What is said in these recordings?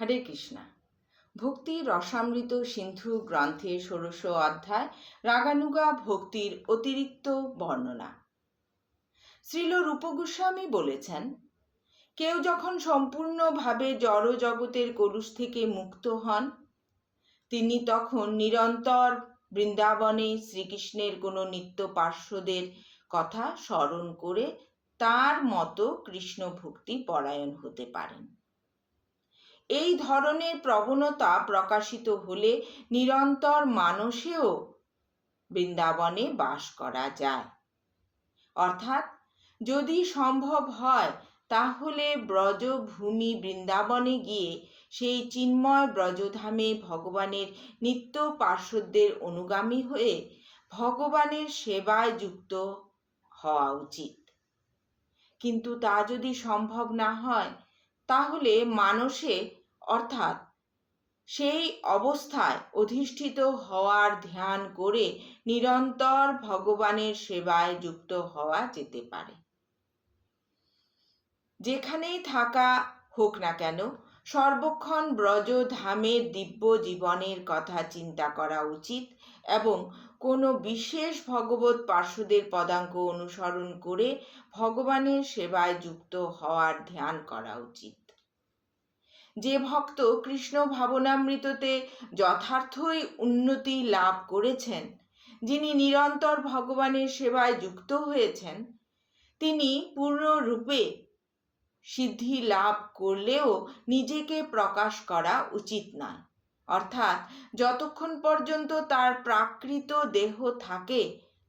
হরে কৃষ্ণা। ভক্তি রসামৃত সিন্ধু গ্রন্থে ষোড়শ অধ্যায়, রাগানুগা ভক্তির অতিরিক্ত বর্ণনা। শ্রীল রূপগোস্বামী বলেছেন, কেউ যখন সম্পূর্ণভাবে জড় জগতের কলুষ থেকে মুক্ত হন, তিনি তখন নিরন্তর বৃন্দাবনে শ্রীকৃষ্ণের কোনো নিত্য পার্শ্বদের কথা স্মরণ করে তার মতো কৃষ্ণ ভক্তি পরায়ণ হতে পারেন। এই ধরনের প্রবণতা প্রকাশিত হলে নিরন্তর মানুষেও বৃন্দাবনে বাস করা যায়। অর্থাৎ যদি সম্ভব হয়, তাহলে ব্রজভূমি বৃন্দাবনে গিয়ে সেই চিন্ময় ব্রজধামে ভগবানের নিত্য পার্শ্বদের অনুগামী হয়ে ভগবানের সেবায় যুক্ত হওয়া উচিত। কিন্তু তা যদি সম্ভব না হয় তাহলে মানুষে, অর্থাৎ সেই অবস্থায় অধিষ্ঠিত হওয়ার ধ্যান করে নিরন্তর ভগবানের সেবায় যুক্ত হওয়া যেতে পারে। যেখানেই থাকা হোক না কেন সর্বক্ষণ ব্রজ ধামের দিব্য জীবনের কথা চিন্তা করা উচিত এবং কোনো বিশেষ ভগবত পার্শ্বদের পদাঙ্ক অনুসরণ করে ভগবানের সেবায় যুক্ত হওয়ার ধ্যান করা উচিত। যে ভক্ত কৃষ্ণ ভাবনামৃততে যথার্থই উন্নতি লাভ করেছেন, যিনি নিরন্তর ভগবানের সেবায় যুক্ত হয়েছেন, তিনি পূর্ণরূপে সিদ্ধি লাভ করলেও নিজেকে প্রকাশ করা উচিত নয়। অর্থাৎ যতক্ষণ পর্যন্ত তার প্রাকৃত দেহ থাকে,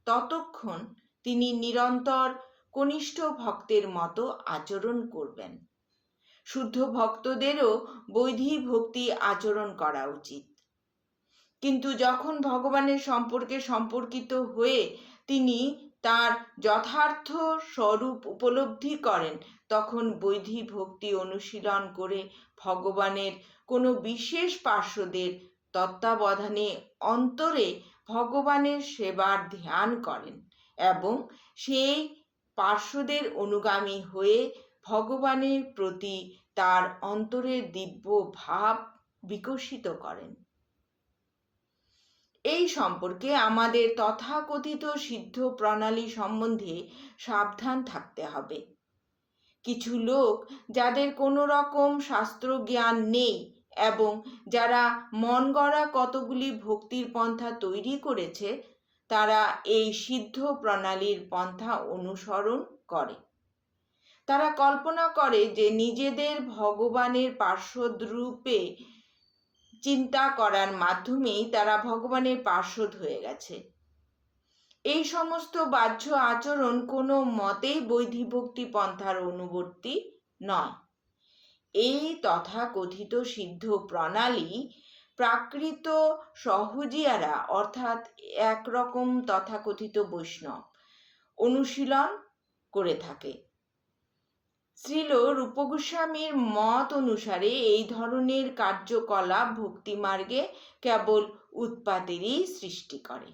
ততক্ষণ তিনি নিরন্তর কনিষ্ঠ ভক্তের মতো আচরণ করবেন। শুদ্ধ ভক্তদেরও বৈধি ভক্তি আচরণ করা উচিত। কিন্তু যখন ভগবানের সম্পর্কে সম্পর্কিত হয়ে তিনি তার যথার্থ স্বরূপ উপলব্ধি করেন তখন বৈধি ভক্তি অনুশীলন করে ভগবানের কোনো বিশেষ পার্শ্বদের তত্ত্বাবধানে অন্তরে ভগবানের সেবার ধ্যান করেন এবং সেই পার্শ্বদের অনুগামী হয়ে ভগবানের প্রতি তার অন্তরের দিব্য ভাব বিকশিত করেন। এই সম্পর্কে আমাদের তথাকথিত সিদ্ধ প্রণালী সম্বন্ধে সাবধান থাকতে হবে। কিছু লোক যাদের কোনো রকম শাস্ত্র জ্ঞান নেই এবং যারা মন গড়া কতগুলি ভক্তির পন্থা তৈরি করেছে, তারা এই সিদ্ধ প্রণালীর পন্থা অনুসরণ করে। তারা কল্পনা করে যে নিজেদের ভগবানের পার্শ্বদ্রূপে চিন্তা করার মাধ্যমেই তারা ভগবানের পার্শ্বদ হয়ে গেছে। এই সমস্ত বাহ্য আচরণ কোনো মতেই বৈধিভক্তি পন্থার অনুবর্তী নয়। এই তথাকথিত সিদ্ধ প্রণালী প্রাকৃত সহজিয়ারা, অর্থাৎ একরকম তথাকথিত বৈষ্ণব, অনুশীলন করে থাকে। শ্রীল রূপগোস্বামীর মত অনুসারে এই ধরনের কার্যকলাপ ভক্তিমার্গে কেবল উৎপাতেরই সৃষ্টি করে।